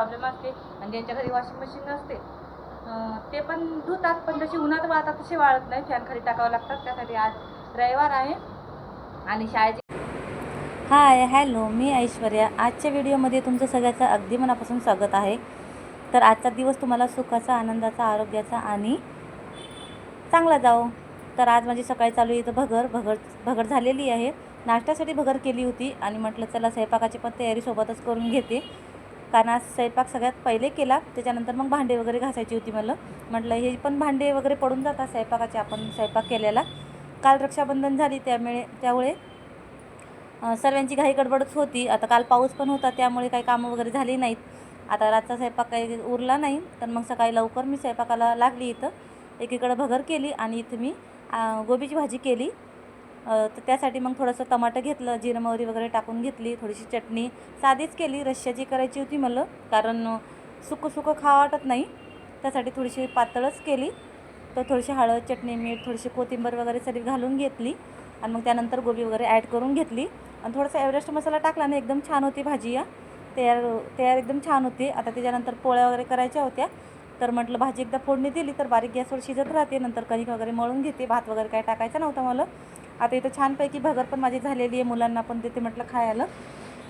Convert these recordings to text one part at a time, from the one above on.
Problem असते आणि ज्यांच्या घरी वॉशिंग मशीन नसते ते पण धुतात पण जशी उन्हात वाळतात तसे वाळत नाही. फॅन खाली टाकावं लागतात. त्यासाठी आज रविवार आहे आणि शाळेचे हाय हॅलो मी ऐश्वर्या. आजच्या व्हिडिओमध्ये तुमचं सगळ्याचं अगदी मनापासून स्वागत आहे. तर आजचा दिवस तुम्हाला सुखाचा आनंदाचा आरोग्याचा आणि चांगला जाओ तर आज माझी सकाळी चालू आहे इथं भगर. भगर भगर झालेली आहे. नाश्त्यासाठी भगर केली होती आणि म्हटलं चला स्वयंपाकाची पण तयारी सोबतच करून घेते. कारण आज स्वयंपाक सगळ्यात पहिले केला. त्याच्यानंतर मग भांडे वगैरे घासायची होती मला. म्हटलं हे पण भांडे वगैरे पडून जातात स्वयंपाकाचे आपण स्वयंपाक केलेला. काल रक्षाबंधन झाली त्यामुळे त्यामुळे सर्वांची घाई गडबडच होती. आता काल पाऊस पण होता त्यामुळे काही कामं वगैरे झाली नाहीत. आता रातचा स्वयंपाक काही उरला नाही. तर मग सकाळी लवकर मी स्वयंपाकाला लागली इथं. एकीकडं भगर केली आणि इथं मी गोबीची भाजी केली. तर त्यासाठी मग थोडंसं टमाटर घेतलं जिरं मोहरी वगैरे टाकून घेतली थोडीशी चटणी साधीच केली रश्श्याची करायची होती मला कारण सुकं सुकं खा वाटत नाही. त्यासाठी थोडीशी पातळच केली. तर थोडीशी हळद चटणी मीठ थोडीशी कोथिंबर वगैरे सगळी घालून घेतली. आणि मग त्यानंतर गोबी वगैरे ॲड करून घेतली. आणि थोडासा एव्हरेस्ट मसाला टाकला आणि एकदम छान होती भाजी या तयार तयार एकदम छान होती. आता त्याच्यानंतर पोळ्या वगैरे करायच्या होत्या. तर म्हटलं भाजी एकदा फोडणी दिली तर बारीक गॅसवर शिजत राहते. नंतर कणिक वगैरे मळून घेते. भात वगैरे काय टाकायचा नव्हता मला. आता इथं छानपैकी भगर पण माझी झालेली आहे मुलांना पण देते म्हटलं खायला.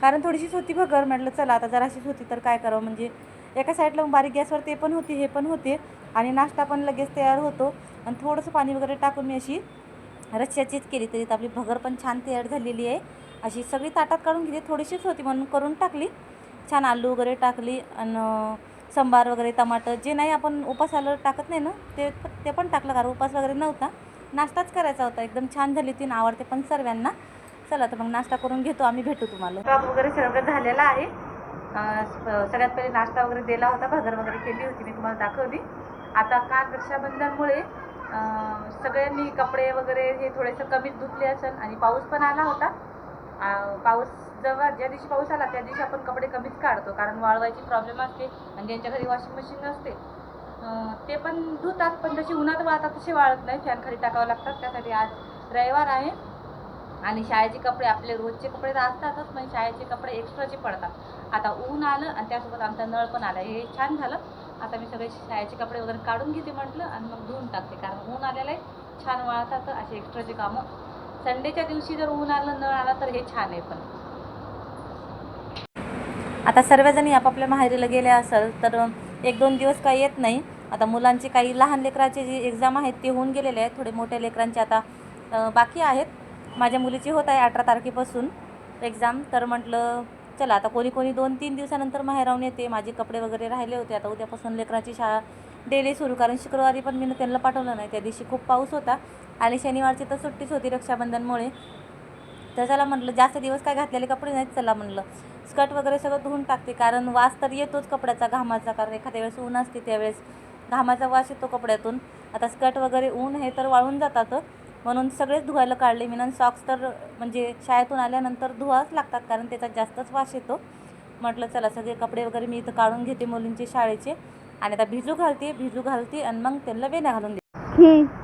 कारण थोडीशीच होती भगर म्हटलं चला आता जराशीच होती तर काय करावं? म्हणजे एका साईडला बारीक गॅसवर ते पण होती हे पण होते. आणि नाश्ता पण लगेच तयार होतो. आणि थोडंसं पाणी वगैरे टाकून मी अशी रश्श्याचीच केली तरी तर आपली भगर पण छान तयार झालेली आहे. अशी सगळी ताटात काढून घेते थोडीशीच होती म्हणून करून टाकली. छान आलू वगैरे टाकली आणि संबार वगैरे टमाटर जे नाही आपण उपासाला टाकत नाही ना ते ते पण टाकलं कारण उपास वगैरे नव्हता. नाश्ताच करायचा होता. एकदम छान झाली ती आवडते पण सर्वांना. चला तर मग नाश्ता करून घेतो आम्ही भेटू तुम्हाला. टॉप वगैरे सगळं झालेला आहे. सगळ्यात पहिले नाश्ता वगैरे दिला होता भागर वगैरे केली होती मी तुम्हाला दाखवली. आता काल रक्षाबंधनमुळे सगळ्यांनी कपडे वगैरे हे थोडेसं कमीच धुतले असेल आणि पाऊस पण आला होता. पाऊस जेव्हा ज्या दिवशी पाऊस आला त्या दिवशी आपण कपडे कमीच काढतो कारण वाळवायची प्रॉब्लेम असते आणि ज्यांच्या घरी वॉशिंग मशीन नसते ते पण धुतात पण जशी उन्हात वाळतात तसे वाळत नाही. फॅन खाली टाकावं लागतात. त्यासाठी आज रविवार आहे. आणि शाळेचे कपडे आपले रोजचे कपडे तर असतातच पण शाळेचे कपडे एक्स्ट्राचे पडतात. आता ऊन आलं आणि त्यासोबत आमचा नळ पण आला. हे छान झालं. आता मी सगळे शाळेचे कपडे वगैरे काढून घेते म्हटलं आणि मग धुवून टाकते. कारण ऊन आलेलं आहे. छान वाळतात असे एक्स्ट्राचे कामं. संडेच्या दिवशी जर ऊन आलं नळ आला तर हे छान आहे पण. आता सर्वजणी आपापल्या माहेरीला गेल्या असेल तर एक दोन दिवस काही येत नाही. आता मुलांचे काही लहान लेकराचे जे एक्झाम आहेत ते होऊन गेलेले आहेत. थोडे मोठ्या लेकरांचे आता बाकी आहेत. माझ्या मुलीची होत आहे अठरा तारखेपासून एक्झाम तर म्हटलं चला आता कोणी कोणी दोन तीन दिवसानंतर माहेरावून येते. माझे कपडे वगैरे राहिले होते. आता उद्यापासून लेकराची शाळा डेली सुरू. कारण शुक्रवारी पण मी त्यांना पाठवलं नाही. त्या दिवशी खूप पाऊस होता. आणि शनिवारची तर सुट्टीच होती रक्षाबंधनमुळे. तर चला म्हटलं जास्त दिवस काय घातलेले कपडे नाहीत चला म्हटलं स्कर्ट वगैरे सगळं धुवून टाकते कारण वास तर येतोच कपड्याचा घामाचा कारण एखाद्या वेळेस ऊन असते त्यावेळेस. घामाचा वास येतो कपड्यातून. आता स्कर्ट वगैरे ऊन हे तर वाळून जातात म्हणून सगळेच धुवायला काढले मी. नंतर सॉक्स तर म्हणजे शाळेतून आल्यानंतर धुवाच लागतात कारण त्याचा जास्तच वास येतो. म्हटलं चला सगळे कपडे वगैरे मी इथं काढून घेते मुलींचे शाळेचे. आणि आता भिजू घालते भिजू घालते आणि मग त्यांना वेण्या घालून देते.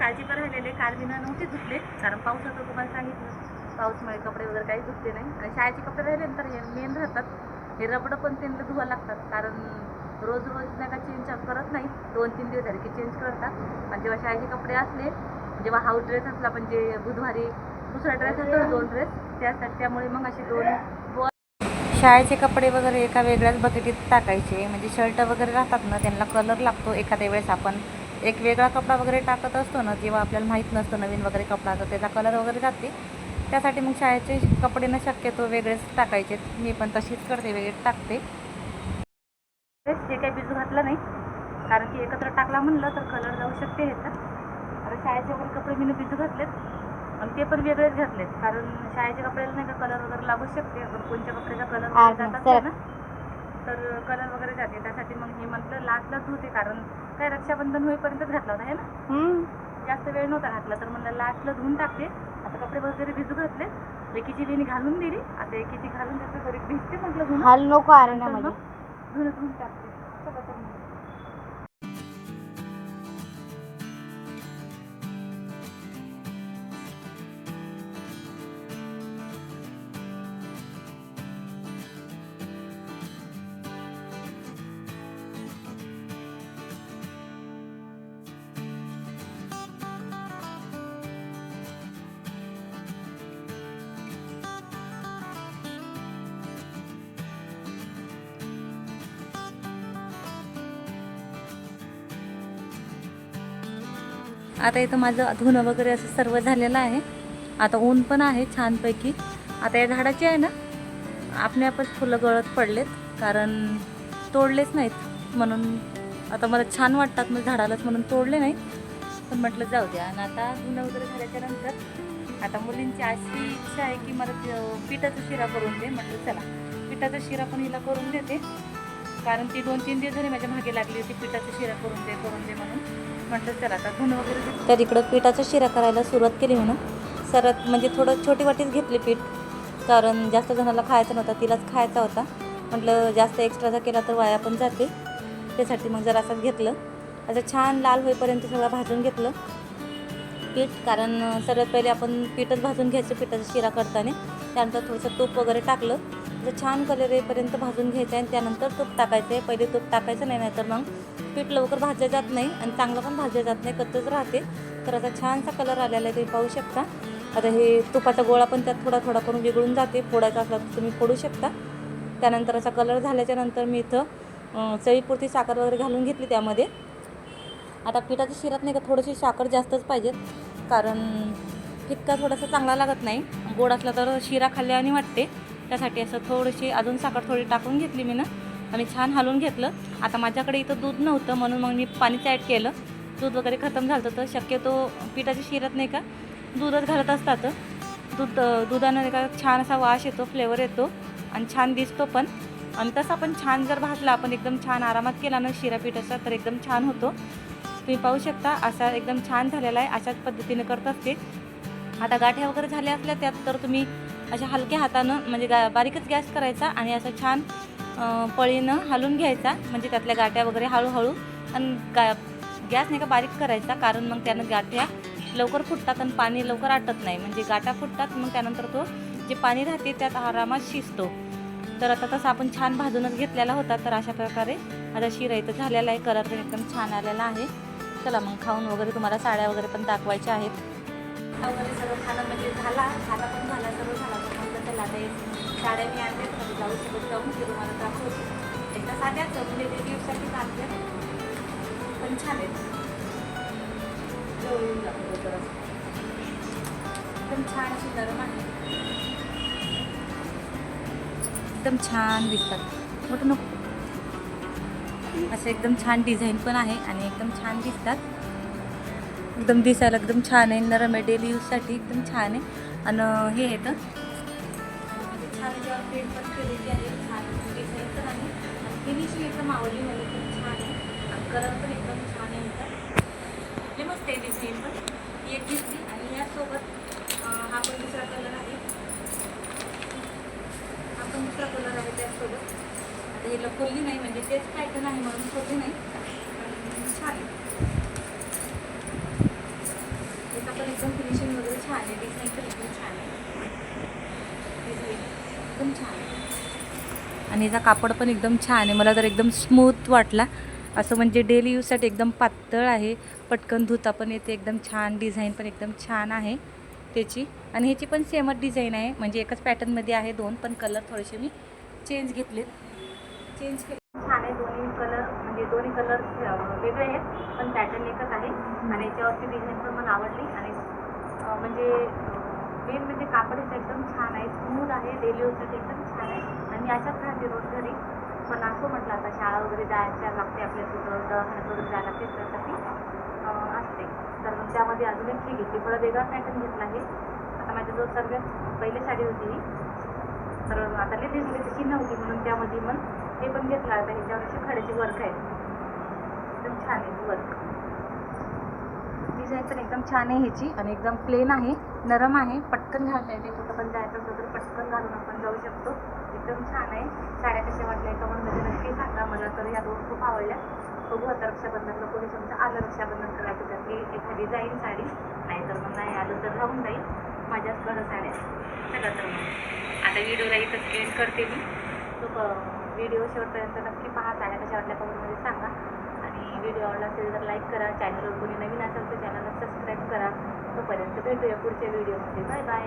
कपडे पण राहिलेले काल मी नव्हते धुतले कारण पाऊस होता तुम्हाला सांगितलं. पाऊसमुळे कपडे वगैरे काही धुतले नाही. आणि शाळेचे कपडे राहिले तर हे मेन राहतात. हे रबडं पण त्यांना धुवा लागतात कारण रोज रोज नाही का चेंज करत नाही. दोन तीन दिवस झाले की चेंज करतात. आणि जेव्हा शाळेचे कपडे असले जेव्हा हाऊस ड्रेस असला म्हणजे बुधवारी दुसरा ड्रेस असतो दोन ड्रेस त्यासाठी त्यामुळे मग असे दोन शाळेचे कपडे वगैरे एका वेगळ्याच बकेटीत टाकायचे. म्हणजे शर्ट वगैरे राहतात ना त्यांना कलर लागतो. एखाद्या वेळेस आपण एक वेगळा कपडा वगैरे टाकत असतो ना जेव्हा आपल्याला माहीत नसतं नवीन वगैरे कपडा तर त्याचा कलर वगैरे जाते त्यासाठी मग शाळेचे कपडे न शक्यतो वेगळेच टाकायचे. मी पण तशीच करते वेगळे टाकते. हे काही भिजू घातलं नाही कारण की एकत्र टाकला म्हणलं तर कलर जाऊ शकते ह्याचा आता शाळेचे वगैरे कपडे मी भिजू घातलेत आणि ते पण वेगळेच घातलेत. कारण शाळेच्या कपड्याला नाही का कलर वगैरे लागू शकते कोणत्या कपड्याचा कलर जात सर. असेल ना. तर कलर वगैरे जाते. त्यासाठी मग मी म्हटलं लास्टला धुते कारण काय रक्षाबंधन होईपर्यंतच घातला होता है ना? जास्त वेळ नव्हता घातला तर म्हणलं लास्टला धुवून टाकते. आता कपडे वगैरे भिजू घातले. एकीची वेणी घालून दिली. आता एकीची घालून देते तरी भिजते म्हटलं हाल नको मग धुणं धुवून टाकते. चला तर मग. आता इथं माझं धुणं वगैरे असं सर्व झालेलं आहे. आता ऊन पण आहे छानपैकी. आता या झाडाची आहे ना आपणे आपच फुलं गळत पडलेत कारण तोडलेच नाहीत. म्हणून आता मला छान वाटतात मग झाडालाच म्हणून तोडले नाही. पण म्हटलं जाऊ द्या आणि आता धुणं वगैरे झाल्याच्यानंतर आता मुलींची अशी इच्छा आहे की मला पिठाचा शिरा करून दे. म्हटलं चला पिठाचा शिरा पण हिला करून देते. कारण ती दोन तीन दिवस झाली माझ्या मागे लागली होती पिठाचा शिरा करून दे करून दे म्हणून. म्हटलं चला आता धुणं वगैरे तर इकडं पिठाचा शिरा करायला सुरुवात केली म्हणून. सरत म्हणजे थोडं छोटी वाटीच घेतली पीठ कारण जास्त जणाला खायचा नव्हता तिलाच खायचा होता. म्हटलं जास्त एक्स्ट्राचा केला तर वाया पण जाते. त्यासाठी मग जरा असंच घेतलं. असं छान लाल होईपर्यंत सगळं भाजून घेतलं. पीठ कारण सर्वात पहिले आपण पीठच भाजून घ्यायचं पिठाचा शिरा करताना. त्यानंतर थोडंसं तूप वगैरे टाकलं. तर छान कलर येईपर्यंत भाजून घ्यायचं आहे आणि त्यानंतर तूप टाकायचं आहे. पहिले तूप टाकायचं नाही नाहीतर मग पीठ लवकर भाजलं जात नाही आणि चांगलं पण भाजलं जात नाही कच्चंच राहते. तर आता छानसा कलर आलेला आहे तुम्ही पाहू शकता. आता हे तुपाचा गोळा पण त्यात थोडा थोडा करून विघळून जाते फोडायचा असला तर तुम्ही फोडू शकता. त्यानंतर असा कलर झाल्याच्यानंतर मी इथं चवीपुरती साखर वगैरे घालून घेतली त्यामध्ये. आता पिठाच्या शिरात नाही का थोडीशी साखर जास्तच पाहिजे कारण फिटका थोडासा चांगला लागत नाही. गोड असला तर शिरा खाल्ल्याने वाटते. त्यासाठी असं थोडीशी अजून साखर थोडी टाकून घेतली मी ना. आणि छान हलवून घेतलं. आता माझ्याकडे इथं दूध नव्हतं म्हणून मग मी पाणीच ॲड केलं. दूध वगैरे खतम झालं होतं तर शक्यतो पिठाची शिरत नाही का? दूधच घालत असतात. दूध दुधानं नाही का छान असा वाश येतो फ्लेवर येतो. आणि छान दिसतो पण. आणि तसा पण छान जर भाजला आपण एकदम छान आरामात केला ना शिरा पिठाचा तर एकदम छान होतो. तुम्ही पाहू शकता असा एकदम छान झालेला आहे अशाच पद्धतीने करत असते. आता गाठ्या वगैरे झाल्या असल्या त्यात तर तुम्ही अशा हलक्या हातानं म्हणजे गा बारीकच गॅस करायचा आणि असं छान पळीनं हलून घ्यायचा. म्हणजे त्यातल्या गाठ्या वगैरे हळूहळू. आणि गा गॅस नाही का बारीक करायचा कारण मग त्यानं गाठ्या लवकर फुटतात आणि पाणी लवकर आटत नाही. म्हणजे गाठा फुटतात मग त्यानंतर तो जे पाणी राहते त्यात आरामात शिजतो. तर आता तसं आपण छान भाजूनच घेतलेला होता. तर अशा प्रकारे आता शिरा इथं झालेला आहे. कलर पण एकदम छान आलेला आहे. चला मग खाऊन वगैरे तुम्हाला साड्या वगैरे पण दाखवायच्या आहेत. वगैरे सगळं खाणं म्हणजे झाला. खाणं पण झाला सर्व झाला. पण म्हणलं चला आता साड्या मी आणले तर जाऊ सोबत जाऊन ते तुम्हाला दाखवते. एकदा साध्याच म्हणजे ते गिफ्टसाठी पण छान आहेत. जवळ दाखवतो एकदम छान अशी नरम आहे. एकदम छान दिसतात. मोठं नको. असं एकदम छान डिझाईन पण आहे आणि एकदम छान दिसतात. एकदम दिसायला एकदम छान आहे. नरम आहे. डेली यूजसाठी एकदम छान आहे. आणि हे येतं. छान याच्यावर केलेली आहे. छान डिझाईन पण आहे आणि फिनिशिंग एकदम आवडली मला एकदम छान आहे. आणि कलर पण एकदम छान आहे याचा लय मस्त आहे डिझाईन पण. ही एक घेतली आणि यासोबत हा पण दुसरा कलर आहे. हा पण दुसरा कलर आहे त्यासोबत. आता हिला खोलली नाही म्हणजे तेच पॅटर्न आहे म्हणून खोलली नाही. छान आहे याचा पण एकदम फिनिशिंग वगैरे छान आहे डिझाईन एकदम छान आहे डिझाईन एकदम छान आहे आणि याचा कापड पण एकदम छान आहे. मला तर एकदम स्मूथ वाटला. असं म्हणजे डेली यूजसाठी एकदम पातळ आहे. पटकन धुता पण येते. एकदम छान डिझाईन पण एकदम छान आहे त्याची. आणि ह्याची पण सेमच डिझाईन आहे. म्हणजे एकच पॅटर्नमध्ये आहे दोन पण कलर थोडेसे मी चेंज घेतलेत. चेंज केले छान आहे. दोन्ही कलर म्हणजे दोन्ही कलर वेगळे आहेत पण पॅटर्न एकच आहे. आणि याच्यावरची डिझाईन पण मला आवडली. आणि म्हणजे मेन म्हणजे कापड एकदम छान आहे. स्मूथ आहे. डेली यूजसाठी एकदम छान आहे. आणि अशाच राहते रोज घरी. पण असं म्हटलं आता शाळा वगैरे जायच्या लागते आपल्या कुठं दवाखान्यात वगैरे जायला लागते त्यासाठी. असते. तर मग त्यामध्ये अजून एक ही घेतली थोडा वेगळा पॅटर्न घेतला आहे. आता माझ्याजवळ सगळ्यात पहिली साडी होती ही. तर आता लेडीजमध्ये तशी नव्हती म्हणून त्यामध्ये मग हे पण घेतलं. आता ह्याच्यावर अशी खड्याची वर्क आहे एकदम छान आहे वर्क डिझाईन पण एकदम छान आहे ह्याची आणि एकदम प्लेन आहे नरम आहे. पटकन घालता येते. कुठं पण जायचं असलं तर पटकन घालून आपण जाऊ शकतो. एकदम छान आहे. साड्या कशा वाटल्या कमेंटमध्ये नक्की सांगा. मला तर ह्या दोन खूप आवडल्या. बघू आता रक्षाबंधनला कोणी समजा. आलं रक्षाबंधन करायचं त्यातली एखादी जाईल साडी. नाहीतर मग नाही आलं तर राहून जाईल. माझ्याच माझ्याचकडं साड्या. चला तर मग. आता व्हिडिओला इथंच एंड करते मी. तो व्हिडिओ शेवटपर्यंत नक्की पहा. साड्या कशा वाटल्या कमेंटमध्ये सांगा. व्हिडिओ आवडला असेल तर लाईक करा. चॅनलवर कोणी नवीन असेल तर चॅनलला सबस्क्राईब करा. तोपर्यंत भेटूया पुढच्या व्हिडिओमध्ये बाय बाय